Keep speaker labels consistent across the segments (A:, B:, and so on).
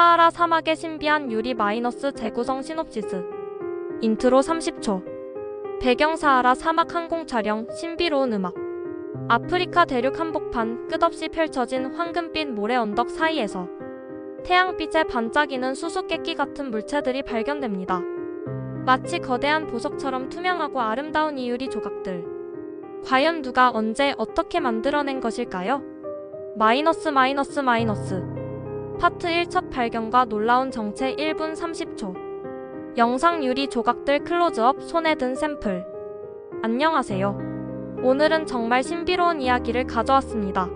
A: 사하라 사막의 신비한 유리 마이너스 재구성 시놉시스 인트로 30초 배경 사하라 사막 항공 촬영 신비로운 음악 아프리카 대륙 한복판 끝없이 펼쳐진 황금빛 모래 언덕 사이에서 태양빛에 반짝이는 수수께끼 같은 물체들이 발견됩니다. 마치 거대한 보석처럼 투명하고 아름다운 이 유리 조각들. 과연 누가 언제 어떻게 만들어낸 것일까요? 마이너스 마이너스 마이너스 파트 1첫 발견과 놀라운 정체 1분 30초 영상 유리 조각들 클로즈업 손에 든 샘플 안녕하세요. 오늘은 정말 신비로운 이야기를 가져왔습니다.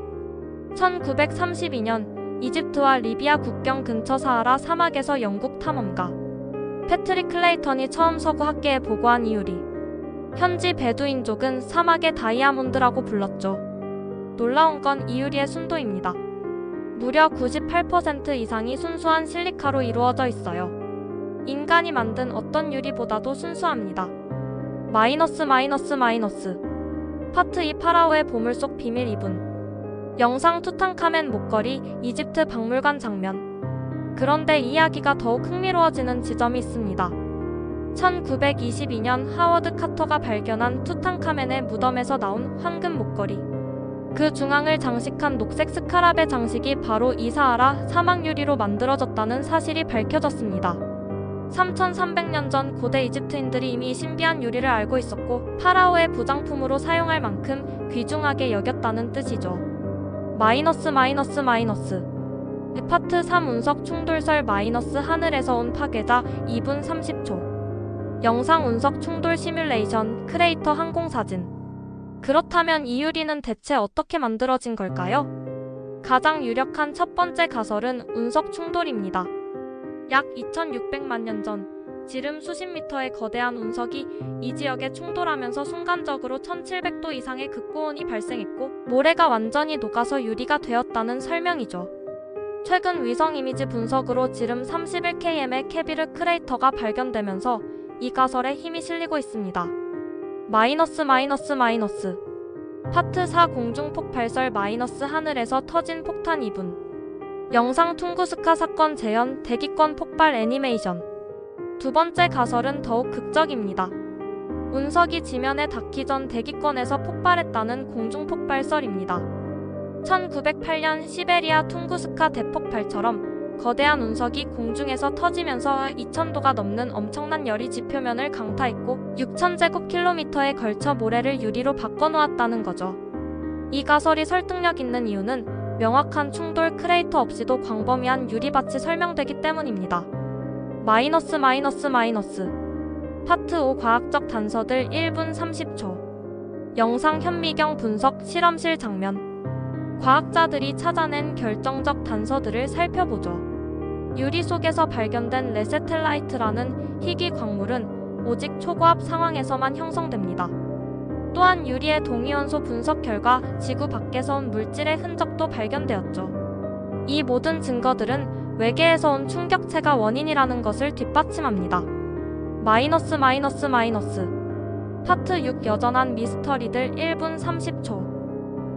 A: 1932년 이집트와 리비아 국경 근처 사하라 사막에서 영국 탐험가 패트릭 클레이턴이 처음 서구 학계에 보고한 이유리. 현지 베두인족은 사막의 다이아몬드라고 불렀죠. 놀라운 건 이유리의 순도입니다. 무려 98% 이상이 순수한 실리카로 이루어져 있어요. 인간이 만든 어떤 유리보다도 순수합니다. 마이너스 마이너스 마이너스 파트 2 파라오의 보물 속 비밀 2분 영상 투탕카멘 목걸이 이집트 박물관 장면 그런데 이야기가 더욱 흥미로워지는 지점이 있습니다. 1922년 하워드 카터가 발견한 투탕카멘의 무덤에서 나온 황금 목걸이. 그 중앙을 장식한 녹색 스카랍의 장식이 바로 이사하라 사막 유리로 만들어졌다는 사실이 밝혀졌습니다. 3300년 전 고대 이집트인들이 이미 이 신비한 유리를 알고 있었고 파라오의 부장품으로 사용할 만큼 귀중하게 여겼다는 뜻이죠. 마이너스 마이너스 마이너스 파트 3 운석 충돌설 마이너스 하늘에서 온 파괴자 2분 30초 영상 운석 충돌 시뮬레이션 크레이터 항공사진 그렇다면 이 유리는 대체 어떻게 만들어진 걸까요? 가장 유력한 첫 번째 가설은 운석 충돌입니다. 약 2600만 년 전 지름 수십 미터의 거대한 운석이 이 지역에 충돌하면서 순간적으로 1700도 이상의 극고온이 발생했고 모래가 완전히 녹아서 유리가 되었다는 설명이죠. 최근 위성 이미지 분석으로 지름 31km의 케비르 크레이터가 발견되면서 이 가설에 힘이 실리고 있습니다. 마이너스 마이너스 마이너스 파트 4 공중 폭 발설 마이너스 하늘에서 터진 폭탄 2분 영상 퉁구스카 사건 재현 대기권 폭발 애니메이션 두 번째 가설은 더욱 극적입니다. 운석이 지면에 닿기 전 대기권에서 폭발했다는 공중 폭발설입니다. 1908년 시베리아 퉁구스카 대폭발처럼 거대한 운석이 공중에서 터지면서 2000도가 넘는 엄청난 열이 지표면을 강타했고 6000제곱킬로미터에 걸쳐 모래를 유리로 바꿔놓았다는 거죠. 이 가설이 설득력 있는 이유는 명확한 충돌 크레이터 없이도 광범위한 유리밭이 설명되기 때문입니다. 마이너스 마이너스 마이너스 파트 5 과학적 단서들 1분 30초 영상 현미경 분석 실험실 장면 과학자들이 찾아낸 결정적 단서들을 살펴보죠. 유리 속에서 발견된 레세텔라이트라는 희귀 광물은 오직 초고압 상황에서만 형성됩니다. 또한 유리의 동위원소 분석 결과 지구 밖에서 온 물질의 흔적도 발견되었죠. 이 모든 증거들은 외계에서 온 충격체가 원인이라는 것을 뒷받침합니다. 마이너스 마이너스 마이너스 파트 6 여전한 미스터리들 1분 30초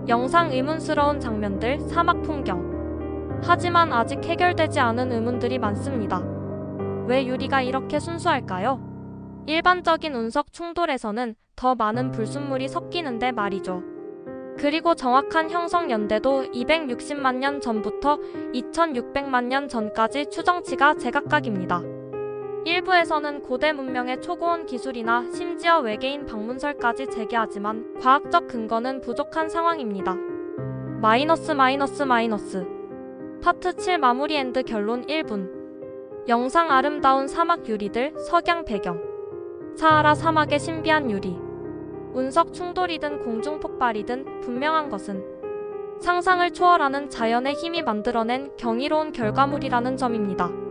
A: 영상 의문스러운 장면들, 사막 풍경. 하지만 아직 해결되지 않은 의문들이 많습니다. 왜 유리가 이렇게 순수할까요? 일반적인 운석 충돌에서는 더 많은 불순물이 섞이는데 말이죠. 그리고 정확한 형성 연대도 260만 년 전부터 2600만 년 전까지 추정치가 제각각입니다. 일부에서는 고대 문명의 초고온 기술이나 심지어 외계인 방문설까지 제기하지만 과학적 근거는 부족한 상황입니다. 마이너스 마이너스 마이너스 파트 7 마무리 엔드 결론 1분 영상 아름다운 사막 유리들 석양 배경 사하라 사막의 신비한 유리 운석 충돌이든 공중 폭발이든 분명한 것은 상상을 초월하는 자연의 힘이 만들어낸 경이로운 결과물이라는 점입니다.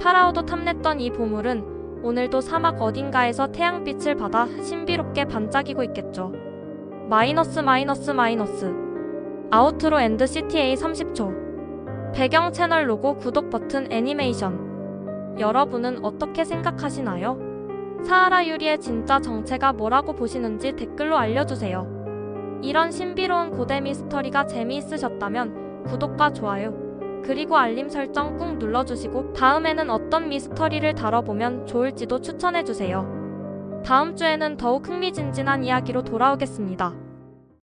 A: 파라오도 탐냈던 이 보물은 오늘도 사막 어딘가에서 태양빛을 받아 신비롭게 반짝이고 있겠죠. 마이너스 마이너스 마이너스 아우트로 엔드 CTA 30초 배경 채널 로고 구독 버튼 애니메이션 여러분은 어떻게 생각하시나요? 사하라 유리의 진짜 정체가 뭐라고 보시는지 댓글로 알려주세요. 이런 신비로운 고대 미스터리가 재미있으셨다면 구독과 좋아요 그리고 알림 설정 꾹 눌러주시고 다음에는 어떤 미스터리를 다뤄보면 좋을지도 추천해주세요. 다음 주에는 더욱 흥미진진한 이야기로 돌아오겠습니다.